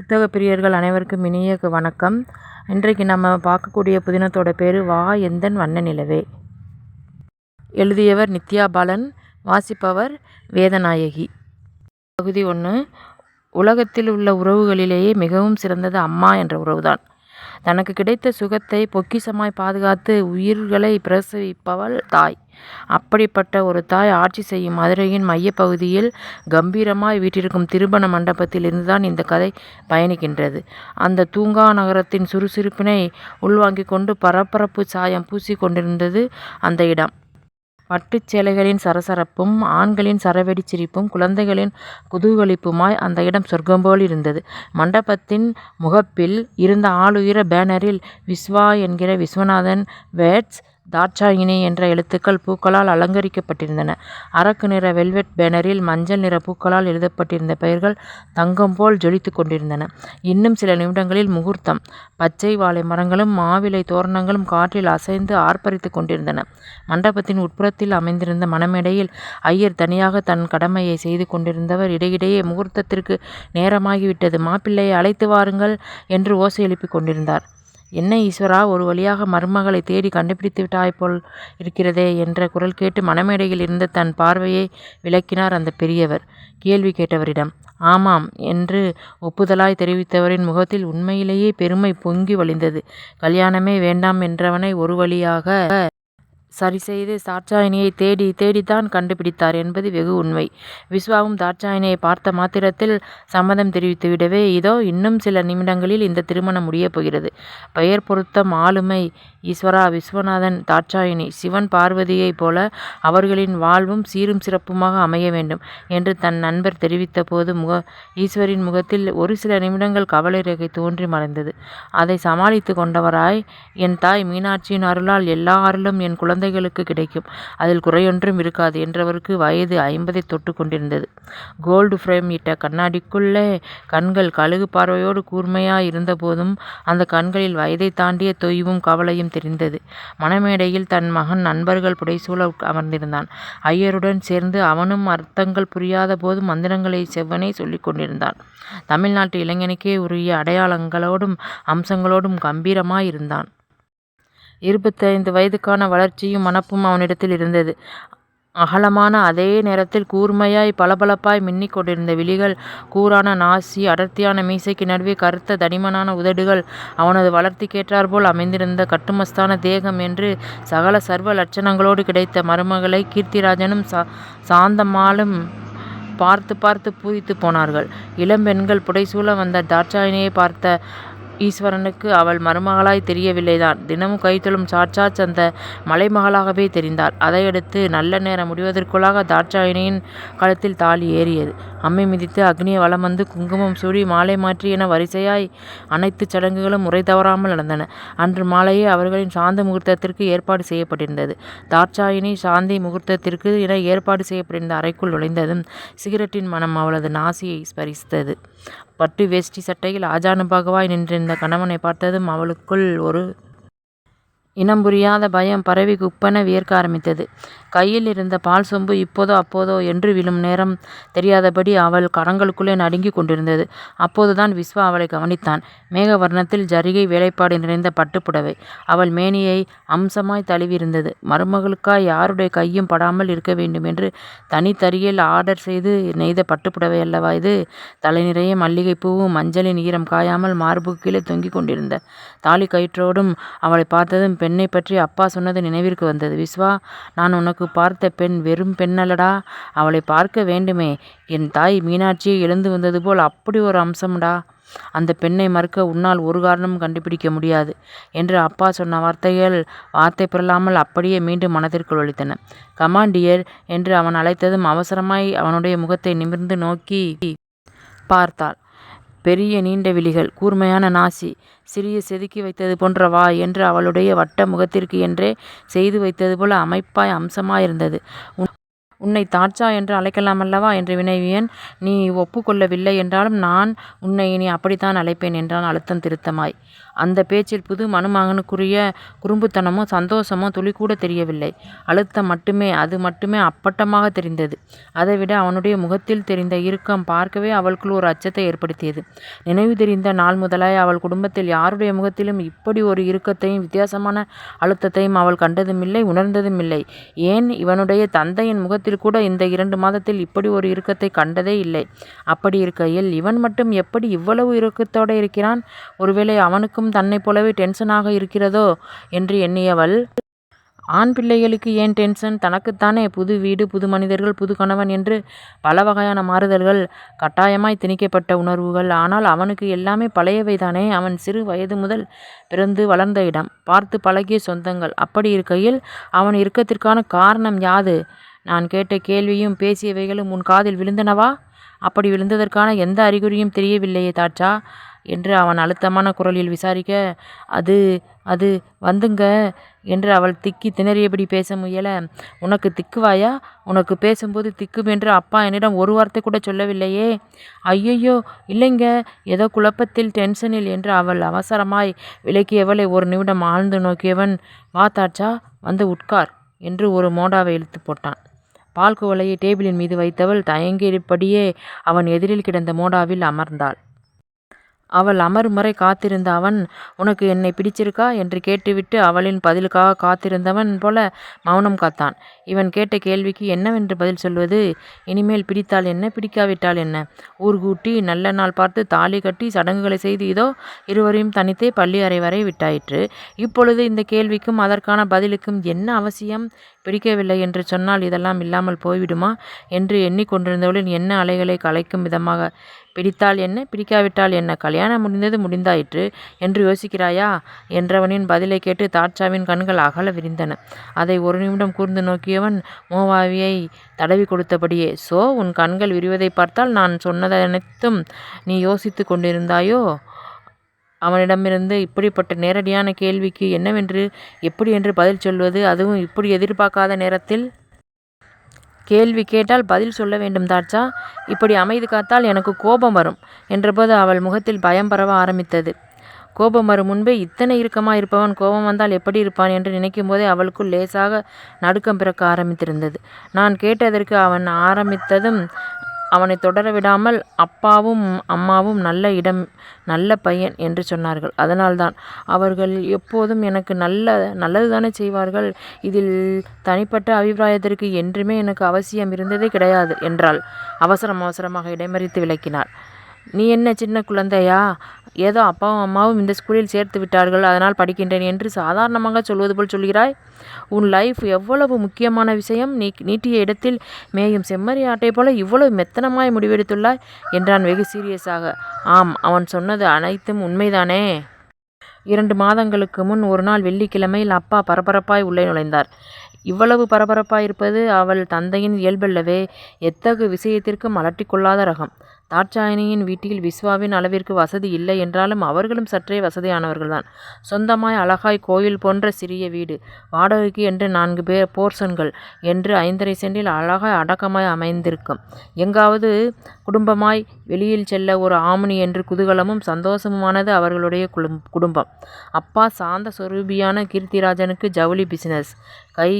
புத்தக பிரியர்கள் அனைவருக்கும் இனிய வணக்கம். இன்றைக்கு நம்ம பார்க்கக்கூடிய புதினத்தோட பேர் வா எந்தன் வண்ண நிலவே. எழுதியவர் நித்யா பாலன் வாசிப்பவர் வேதநாயகி. பகுதி ஒன்று உலகத்தில் உள்ள உறவுகளிலேயே மிகவும் சிறந்தது அம்மா என்ற உறவுதான். தனக்கு கிடைத்த சுகத்தை பொக்கிசமாய் பாதுகாத்து உயிர்களை பிரசவிப்பவள் தாய். அப்படிப்பட்ட ஒரு தாய் ஆட்சி செய்யும் மதுரையின் மையப்பகுதியில் கம்பீரமாய் வீட்டிருக்கும் திருமண மண்டபத்தில் இருந்துதான் இந்த கதை பயணிக்கின்றது. அந்த தூங்கா நகரத்தின் சுறுசுறுப்பினை உள்வாங்கிக் கொண்டு பரபரப்பு சாயம் பூசி கொண்டிருந்தது அந்த இடம். பட்டுச் சேலைகளின் சரசரப்பும் ஆண்களின் சரவெடி சிரிப்பும் குழந்தைகளின் குதூகலிப்புமாய் அந்த இடம் சொர்க்கம் போல் இருந்தது. மண்டபத்தின் முகப்பில் இருந்த ஆளுயர பேனரில் விஸ்வா என்கிற விஸ்வநாதன் வேட்ஸ் தாட்சாயினி என்ற எழுத்துக்கள் பூக்களால் அலங்கரிக்கப்பட்டிருந்தன. அரக்கு நிற வெல்வெட் பேனரில் மஞ்சள் நிற பூக்களால் எழுதப்பட்டிருந்த பெயர்கள் தங்கம் போல் ஜொலித்துக் கொண்டிருந்தன. இன்னும் சில நிமிடங்களில் முகூர்த்தம். பச்சை வாழை மரங்களும் மாவிலை தோரணங்களும் காற்றில் அசைந்து ஆர்ப்பரித்துக் கொண்டிருந்தன. மண்டபத்தின் உட்புறத்தில் அமைந்திருந்த மணமேடையில் ஐயர் தனியாக தன் கடமையை செய்து கொண்டிருந்தவர் இடையிடையே முகூர்த்தத்திற்கு நேரமாகிவிட்டது மாப்பிள்ளையை அழைத்து வாருங்கள் என்று ஓசை எழுப்பிக் கொண்டிருந்தார். என்ன ஈஸ்வரா ஒரு வழியாக மருமகளை தேடி கண்டுபிடித்து விட்டாய் போல் இருக்கிறதே என்ற குரல் கேட்டு மணமேடையில் இருந்த தன் பார்வையை விலக்கினார் அந்த பெரியவர் கேள்வி கேட்டவரிடம். ஆமாம் என்று ஒப்புதலாய் தெரிவித்தவரின் முகத்தில் உண்மையிலேயே பெருமை பொங்கி வழிந்தது. கல்யாணமே வேண்டாம் என்றவனை ஒரு வழியாக சரிசெய்து தாட்சாயினியை தேடி தேடித்தான் கண்டுபிடித்தார் என்பது வெகு உண்மை. விஸ்வாவும் தாட்சாயினியை பார்த்த மாத்திரத்தில் சம்மதம் தெரிவித்துவிடவே இதோ இன்னும் சில நிமிடங்களில் இந்த திருமணம் முடியப் போகிறது. பெயர் பொருத்தம் ஆளுமை ஈஸ்வரா விஸ்வநாதன் தாட்சாயினி சிவன் பார்வதியைப் போல அவர்களின் வாழ்வும் சீரும் சிறப்புமாக அமைய வேண்டும் என்று தன் நண்பர் தெரிவித்தபோது முக ஈஸ்வரின் முகத்தில் ஒரு சில நிமிடங்கள் கவலை ரேகை தோன்றி மறைந்தது. அதை சமாளித்துக் கொண்டவராய் என் தாய் மீனாட்சியின் அருளால் எல்லா அருளும் என் குழந்தை குழந்தைகளுக்கு கிடைக்கும். அதில் குறையொன்றும் இருக்காது என்றவருக்கு வயது ஐம்பதை தொட்டு கொண்டிருந்தது. கோல்டு ஃப்ரேம் இட்ட கண்ணாடிக்குள்ளே கண்கள் கழுகு பார்வையோடு கூர்மையாய் இருந்தபோதும் அந்த கண்களில் வயதைத் தாண்டிய தொய்வும் கவலையும் தெரிந்தது. மணமேடையில் தன் மகன் நண்பர்கள் புடைசூழ அமர்ந்திருந்தான். ஐயருடன் சேர்ந்து அவனும் அர்த்தங்கள் புரியாத போதும் மந்திரங்களை செவ்வனே சொல்லிக் கொண்டிருந்தான். தமிழ்நாட்டு இளைஞனுக்கே உரிய அடையாளங்களோடும் அம்சங்களோடும் கம்பீரமாயிருந்தான். இருபத்தைந்து வயதுக்கான வளர்ச்சியும் மனப்பும் அவனிடத்தில் இருந்தது. அகலமான அதே நேரத்தில் கூர்மையாய் பளபளப்பாய் மின்னிக் கொண்டிருந்த விழிகள் கூரான நாசி அடர்த்தியான மீசைக்கு நடுவே கருத்த தடிமனான உதடுகள் அவனது வளர்த்திக்கேற்றாற்போல் அமைந்திருந்த கட்டுமஸ்தான தேகம் என்று சகல சர்வ லட்சணங்களோடு கிடைத்த மருமகளை கீர்த்திராஜனும் சா சாந்தம்மாளும் பார்த்து பார்த்து பூரித்து போனார்கள். இளம்பெண்கள் புடைசூழ வந்த தாட்சாயினியை பார்த்த ஈஸ்வரனுக்கு அவள் மருமகளாய் தெரியவில்லைதான். தினமும் கைத்தொழும் சாட்சாத் அந்த மலைமகளாகவே தெரிந்தாள். அதையடுத்து நல்ல நேரம் முடிவதற்குள்ளாக தாட்சாயினியின் கழுத்தில் தாலி ஏறியது. அம்மை மிதித்து அக்னியை வலம் வந்து குங்குமம் சூடி மாலை மாற்றி என வரிசையாய் அனைத்து சடங்குகளும் முறை தவறாமல் நடந்தன. அன்று மாலையே அவர்களின் சாந்த முகூர்த்தத்திற்கு ஏற்பாடு செய்யப்பட்டிருந்தது. தாட்சாயினி சாந்தி முகூர்த்தத்திற்கு என ஏற்பாடு செய்யப்பட்டிருந்த அறைக்குள் நுழைந்ததும் சிகரெட்டின் மனம் அவளது நாசியை ஸ்பரிசித்தது. பட்டு வேஷ்டி சட்டையில் ஆஜானுபாகுவாய் நின்றிருந்த கணவனை பார்த்ததும் அவளுக்குள் ஒரு இனம் புரியாத பயம் பரவி குப்பென வியர்க்க ஆரம்பித்தது. கையில் இருந்த பால் சொம்பு இப்போதோ அப்போதோ என்று விழும் நேரம் தெரியாதபடி அவள் கரங்களுக்குள்ளே நடுங்கிக் கொண்டிருந்தது. அப்போதுதான் விஸ்வா அவளை கவனித்தான். மேகவர்ணத்தில் ஜரிகை வேலைப்பாடு நிறைந்த பட்டுப்புடவை அவள் மேனியை அம்சமாய் தழுவியிருந்தது. மருமகளுக்காய் யாருடைய கையும் படாமல் இருக்க வேண்டும் என்று தனித்தறியில் ஆர்டர் செய்து நெய்த பட்டுப்புடவை அல்லவா இது. தலை மல்லிகைப்பூவும் மஞ்சளின் ஈரம் காயாமல் மார்பு கீழே தொங்கிக் கொண்டிருந்த தாலி கயிற்றோடும் அவளை பார்த்ததும் பெண்ணைப் பற்றி அப்பா சொன்னது நினைவிற்கு வந்தது. விஸ்வா நான் உனக்கு அவளுக்கு பார்த்த பெண் வெறும் பெண்ணல்லடா. அவளை பார்க்க வேண்டுமே. என் தாய் மீனாட்சியை எழுந்து வந்தது போல் அப்படி ஒரு அம்சம்டா. அந்த பெண்ணை மறுக்க உன்னால் ஒரு காரணமும் கண்டுபிடிக்க முடியாது என்று அப்பா சொன்ன வார்த்தைகள் வார்த்தை பிறழாமல் அப்படியே மீண்டும் மனதிற்குள் ஒழித்தன கமாண்டியர் என்று அவன் அழைத்ததும் அவசரமாய் அவனுடைய முகத்தை நிமிர்ந்து நோக்கி பார்த்தாள். பெரிய நீண்ட விழிகள். கூர்மையான நாசி. சிறிய செதுக்கி வைத்தது போன்ற வாய் என்று அவளுடைய வட்ட முகத்திற்கு என்றே செய்து வைத்தது போல அமைப்பாய் அம்சமாயிருந்தது. உன்னை தாட்சா என்று அழைக்கலாமல்லவா? என்று வினைவியன் நீ ஒப்புக்கொள்ளவில்லை என்றாலும் நான் உன்னை இனி அப்படித்தான் அழைப்பேன் என்றான் அழுத்தம் திருத்தமாய். அந்த பேச்சில் புது மணமகனுக்குரிய குறும்புத்தனமோ சந்தோஷமோ துளிக்கூட தெரியவில்லை. அழுத்தம் மட்டுமே. அது மட்டுமே அப்பட்டமாக தெரிந்தது. அதைவிட அவனுடைய முகத்தில் தெரிந்த இறுக்கம் பார்க்கவே அவளுக்குள் ஒரு அச்சத்தை ஏற்படுத்தியது. நினைவு தெரிந்த நாள் முதலாய் அவள் குடும்பத்தில் யாருடைய முகத்திலும் இப்படி ஒரு இறுக்கத்தையும் வித்தியாசமான அழுத்தத்தையும் அவள் கண்டதுமில்லை உணர்ந்ததுமில்லை. ஏன் இவனுடைய தந்தையின் முகத்தில் கூட இந்த இரண்டு மாதத்தில் இப்படி ஒரு இறுக்கத்தை கண்டதே இல்லை. அப்படி இருக்கையில் இவன் மட்டும் எப்படி இவ்வளவு இறுக்கத்தோடு இருக்கிறான்? ஒருவேளை அவனுக்கும் தன்னைப் போலவே டென்ஷனாக இருக்கிறதோ? என்று எண்ணியவள் ஆண் பிள்ளைகளுக்கு ஏன் டென்ஷன்? தனக்குத்தானே புது வீடு புது மனிதர்கள் புது கணவன் என்று பல வகையான மாறுதல்கள் கட்டாயமாய் திணிக்கப்பட்ட உணர்வுகள். ஆனால் அவனுக்கு எல்லாமே பழையவைதானே. அவன் சிறு வயது முதல் பிறந்து வளர்ந்த இடம். பார்த்து பழகிய சொந்தங்கள். அப்படி இருக்கையில் அவன் இறுக்கத்திற்கான காரணம் யாது? நான் கேட்ட கேள்வியும் பேசியவைகளும் உன் காதில் விழுந்தனவா? அப்படி விழுந்ததற்கான எந்த அறிகுறியும் தெரியவில்லையே தாட்சா? என்று அவன் அழுத்தமான குரலில் விசாரிக்க அது அது வந்துங்க என்று அவள் திக்கி திணறியபடி பேச முயல உனக்கு திக்குவாயா? உனக்கு பேசும்போது திக்கும் என்று அப்பா என்னிடம் ஒரு வார்த்தை கூட சொல்லவில்லையே. ஐயையோ இல்லைங்க. ஏதோ குழப்பத்தில் டென்ஷனில் என்று அவள் அவசரமாய் விலக்கியவளை ஒரு நிமிடம் ஆழ்ந்து நோக்கியவன் வா தாட்சா. வந்து உட்கார் என்று ஒரு மோடாவை இழுத்துப் போட்டான். பால்குவலையை டேபிளின் மீது வைத்தவள் தயங்கியபடியே அவன் எதிரில் கிடந்த மோடாவில் அமர்ந்தாள். அவள் அமரும்வரை காத்திருந்த அவன் உனக்கு என்னை பிடிச்சிருக்கா? என்று கேட்டுவிட்டு அவளின் பதிலுக்காக காத்திருந்தவன் போல மௌனம் காத்தான். இவன் கேட்ட கேள்விக்கு என்னவென்று பதில் சொல்வது? இனிமேல் பிடித்தால் என்ன? பிடிக்காவிட்டால் என்ன? ஊர் கூட்டி நல்ல நாள் பார்த்து தாலி கட்டி சடங்குகளைச் செய்து இதோ இருவரையும் தனித்தே பள்ளி அறை வரை விட்டாயிற்று. இப்பொழுது இந்த கேள்விக்கும் அதற்கான பதிலுக்கும் என்ன அவசியம்? பிடிக்கவில்லை என்று சொன்னால் இதெல்லாம் இல்லாமல் போய்விடுமா? என்று எண்ணிக்கொண்டிருந்தவளின் கொண்டிருந்தவளின் அலைகளை கலைக்கும் விதமாக பிடித்தால் என்ன? பிடிக்காவிட்டால் என்ன? கல்யாணம் முடிந்தது முடிந்தாயிற்று என்று யோசிக்கிறாயா? என்றவனின் பதிலை கேட்டு தாட்சாவின் கண்கள் அகல விரிந்தன. அதை ஒரு நிமிடம் கூர்ந்து நோக்கியவன் மோவாவியை தடவி கொடுத்தபடியே சோ உன் கண்கள் விரிவதை பார்த்தால் நான் சொன்னதனைத்தும் நீ யோசித்துக் கொண்டிருந்தாயோ? அவனிடமிருந்து இப்படிப்பட்ட நேரடியான கேள்விக்கு என்னவென்று எப்படி என்று பதில் சொல்வது? அதுவும் இப்படி எதிர்பார்க்காத நேரத்தில்? கேள்வி கேட்டால் பதில் சொல்ல வேண்டும் தாட்சா. இப்படி அமைதி காத்தால் எனக்கு கோபம் வரும் என்றபோது அவள் முகத்தில் பயம் பரவ ஆரம்பித்தது. கோபம் வரும் முன்பே இத்தனை இறுக்கமாக இருப்பவன் கோபம் வந்தால் எப்படி இருப்பான் என்று நினைக்கும் போதே அவளுக்குள் லேசாக நடுக்கம் பிறக்க ஆரம்பித்திருந்தது. நான் கேட்டதற்கு அவன் ஆரம்பித்ததும் அவனை தொடர விடாமல் அப்பாவும் அம்மாவும் நல்ல இடம் நல்ல பையன் என்று சொன்னார்கள். அதனால்தான். அவர்கள் எப்போதும் எனக்கு நல்ல நல்லதுதானே செய்வார்கள். இதில் தனிப்பட்ட அபிப்பிராயத்திற்கு என்றுமே எனக்கு அவசியம் இருந்ததே கிடையாது என்றால் அவசரம் அவசரமாக இடைமறித்து விளக்கினாள். நீ என்ன சின்ன குழந்தையா? ஏதோ அப்பாவும் அம்மாவும் இந்த ஸ்கூலில் சேர்த்து விட்டார்கள் அதனால் படிக்கின்றேன் என்று சாதாரணமாக சொல்வது போல் சொல்கிறாய். உன் லைஃப் எவ்வளவு முக்கியமான விஷயம். நீ நீட்டிய இடத்தில் மேயும் செம்மறி ஆட்டைப்போல இவ்வளவு மெத்தனமாய் முடிவெடுத்துள்ளாய் என்றான் வெகு சீரியஸாக. ஆம் அவன் சொன்னது அனைத்தும் உண்மைதானே. இரண்டு மாதங்களுக்கு முன் ஒரு நாள் வெள்ளிக்கிழமையில் அப்பா பரபரப்பாய் உள்ளே நுழைந்தார். இவ்வளவு பரபரப்பாயிருப்பது அவள் தந்தையின் இயல்பல்லவே. எத்தகு விஷயத்திற்கும் அலட்டிக்கொள்ளாத ரகம். தாட்சாயணியின் வீட்டில் விஸ்வாவின் அளவிற்கு வசதி இல்லை என்றாலும் அவர்களும் சற்றே வசதியானவர்கள்தான். சொந்தமாய் அழகாய் கோயில் போன்ற சிறிய வீடு. வாடகைக்கு என்று நான்கு பேர் போர்சன்கள் என்று ஐந்தரை சென்டில் அழகாய் அடக்கமாய் அமைந்திருக்கும். எங்காவது குடும்பமாய் வெளியில் செல்ல ஒரு ஆமணி என்று குதூகலமும் சந்தோஷமுமானது அவர்களுடைய குடும்பம். அப்பா சாந்த சொரூபியான கீர்த்திராஜனுக்கு ஜவுளி பிசினஸ். கை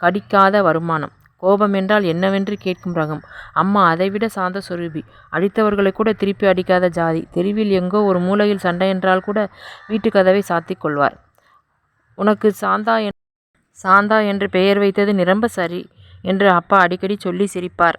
கடிக்காத வருமானம். கோபம் என்றால் என்னவென்று கேட்கும் ரகம். அம்மா அதைவிட சாந்த சொரூபி. அடித்தவர்களைக்கூட திருப்பி அடிக்காத ஜாதி. தெருவில் எங்கோ ஒரு மூலையில் சண்டையென்றால்கூட வீட்டுக் கதவை சாத்திக் கொள்வார். உனக்கு சாந்தா என் சாந்தா என்று பெயர் வைத்தது நிரம்ப சரி என்று அப்பா அடிக்கடி சொல்லி சிரிப்பார்.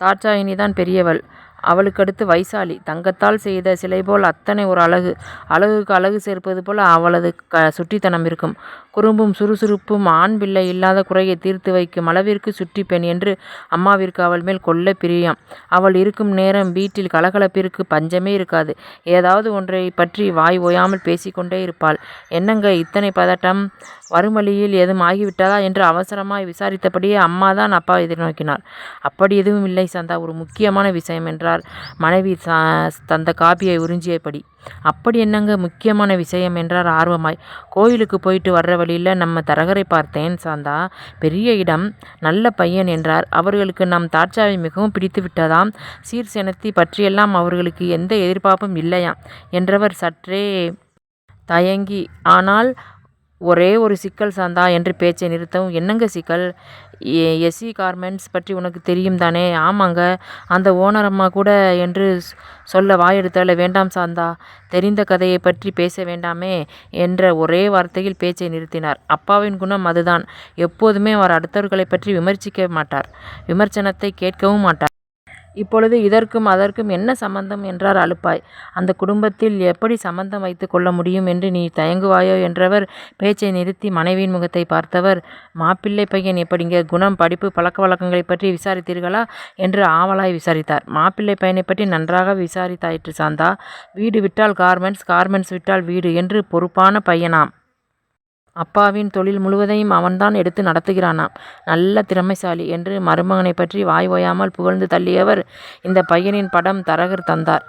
தாட்சாயினிதான் பெரியவள். அவளுக்கடுத்து வைசாலி. தங்கத்தால் செய்த சிலை போல் அத்தனை ஒரு அழகு. அழகுக்கு அழகு சேர்ப்பது போல் அவளது க சுட்டித்தனம் இருக்கும். குறும்பும் சுறுசுறுப்பும் ஆண் பிள்ளை இல்லாத குறையை தீர்த்து வைக்கும் அளவிற்கு சுற்றி பெண் என்று அம்மாவிற்கு அவள் மேல் கொல்ல பிரியம். அவள் இருக்கும் நேரம் வீட்டில் கலகலப்பிற்கு பஞ்சமே இருக்காது. ஏதாவது ஒன்றைப் பற்றி வாய் ஓயாமல் பேசிக்கொண்டே இருப்பாள். என்னங்க இத்தனை பதட்டம்? வரும் எதுவும் ஆகிவிட்டதா? என்று அவசரமாய் விசாரித்தபடியே அம்மாதான் அப்பாவை எதிர்நோக்கினார். அப்படி எதுவும் இல்லை சந்தா ஒரு முக்கியமான விஷயம் என்றார் மனைவி தந்த காபியை உறிஞ்சியபடி. அப்படி என்னங்க முக்கியமான விஷயம்? என்றார் ஆர்வமாய். கோயிலுக்கு போயிட்டு வர்ற வழியில் நம்ம தரகரை பார்த்தேன் சாந்தா. பெரிய இடம். நல்ல பையன் என்றார். அவர்களுக்கு நம் தாட்சாவை மிகவும் பிடித்துவிட்டதாம். சீர் செனத்தி பற்றியெல்லாம் அவர்களுக்கு எந்த எதிர்பார்ப்பும் இல்லையாம் என்றவர் சற்றே தயங்கி ஆனால் ஒரே ஒரு சிக்கல் சாந்தா என்று பேச்சை நிறுத்தவும் என்னங்க சிக்கல் எ எஸ்சி கார்மெண்ட்ஸ் பற்றி உனக்கு தெரியும் தானே? ஆமாங்க. அந்த ஓனர் அம்மா கூட என்று சொல்ல வாயெடுத்தால வேண்டாம் சாந்தா. தெரிந்த கதையை பற்றி பேச வேண்டாமே என்ற ஒரே வார்த்தையில் பேச்சை நிறுத்தினார். அப்பாவின் குணம் அதுதான். எப்போதுமே அவர் அடுத்தவர்களை பற்றி விமர்சிக்க மாட்டார். விமர்சனத்தை கேட்கவும் மாட்டார். இப்பொழுது இதற்கும் அதற்கும் என்ன சம்பந்தம் என்றார் அலுப்பாய். அந்த குடும்பத்தில் எப்படி சம்பந்தம் வைத்து கொள்ள முடியும் என்று நீ தயங்குவாயோ என்றவர் பேச்சை நிறுத்தி மனைவியின் முகத்தை பார்த்தவர் மாப்பிள்ளை பையன் எப்படிங்க குணம் படிப்பு பழக்க வழக்கங்களை பற்றி விசாரித்தீர்களா என்று ஆவலாய் விசாரித்தார். மாப்பிள்ளை பையனை பற்றி நன்றாக விசாரித்தாயிற்று சாந்தா. வீடு விட்டால் கார்மெண்ட்ஸ் கார்மெண்ட்ஸ் விட்டால் வீடு என்று பொறுப்பான பையனாம். அப்பாவின் தொழில் முழுவதையும் அவன்தான் எடுத்து நடத்துகிறானாம். நல்ல திறமைசாலி என்று மருமகனை பற்றி வாய் ஓயாமல் புகழ்ந்து தள்ளியவர் இந்த பையனின் படம் தரகர் தந்தார்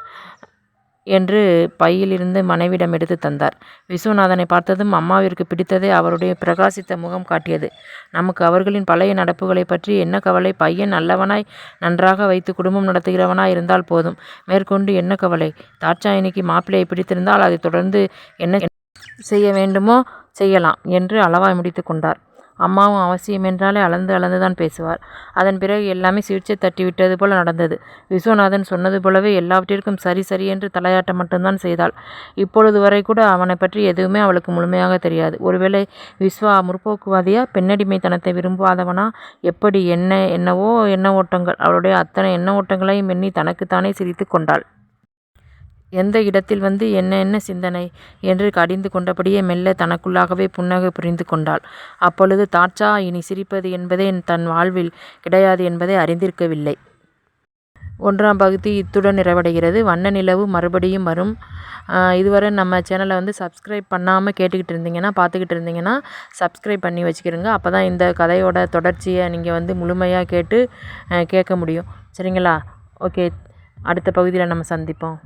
என்று பையிலிருந்து மனைவிடம் எடுத்து தந்தார். விஸ்வநாதனை பார்த்ததும் அம்மாவிற்கு பிடித்ததே அவருடைய பிரகாசித்த முகம் காட்டியது. நமக்கு அவர்களின் பழைய நடப்புகளை பற்றி என்ன கவலை? பையன் நல்லவனாய் நன்றாக வைத்து குடும்பம் நடத்துகிறவனாய் இருந்தால் போதும். மேற்கொண்டு என்ன கவலை? தாட்சாயணிக்கு மாப்பிள்ளையை பிடித்திருந்தால் அதை தொடர்ந்து என்ன செய்ய வேண்டுமோ செய்யலாம் என்று அளவாய் முடித்து கொண்டார். அம்மாவும் அவசியம் என்றாலே அளந்து அளந்துதான் பேசுவார். அதன் பிறகு எல்லாமே சிகிச்சை தட்டிவிட்டது போல நடந்தது. விஸ்வநாதன் சொன்னது போலவே எல்லாவற்றிற்கும் சரி சரி என்று தலையாட்ட மட்டும்தான் செய்தாள். இப்பொழுது வரை கூட அவனை பற்றி எதுவுமே அவளுக்கு முழுமையாக தெரியாது. ஒருவேளை விஸ்வா முற்போக்குவாதியா பெண்ணடிமைத்தனத்தை விரும்பாதவனா? எப்படி என்ன என்னவோ எண்ண ஓட்டங்கள்? அவளுடைய அத்தனை எண்ண ஓட்டங்களையும் எண்ணி தனக்குத்தானே சிரித்து கொண்டாள். எந்த இடத்தில் வந்து என்ன என்ன சிந்தனை என்று கடிந்து கொண்டபடியே மெல்ல தனக்குள்ளாகவே புன்னகை புரிந்து கொண்டாள். அப்பொழுது தாட்சா இனி சிரிப்பது என்பதே தன் வாழ்வில் கிடையாது என்பதை அறிந்திருக்கவில்லை. ஒன்றாம் பகுதி இத்துடன் நிறைவடைகிறது. வண்ண நிலவு மறுபடியும் வரும். இதுவரை நம்ம சேனலை வந்து சப்ஸ்கிரைப் பண்ணாமல் கேட்டுக்கிட்டு இருந்தீங்கன்னா பார்த்துக்கிட்டு இருந்தீங்கன்னா சப்ஸ்கிரைப் பண்ணி வச்சுக்கிறோங்க அப்போ தான் இந்த கதையோட தொடர்ச்சியை நீங்கள் வந்து முழுமையாக கேட்டு கேட்க முடியும். சரிங்களா? ஓகே. அடுத்த பகுதியில் நம்ம சந்திப்போம்.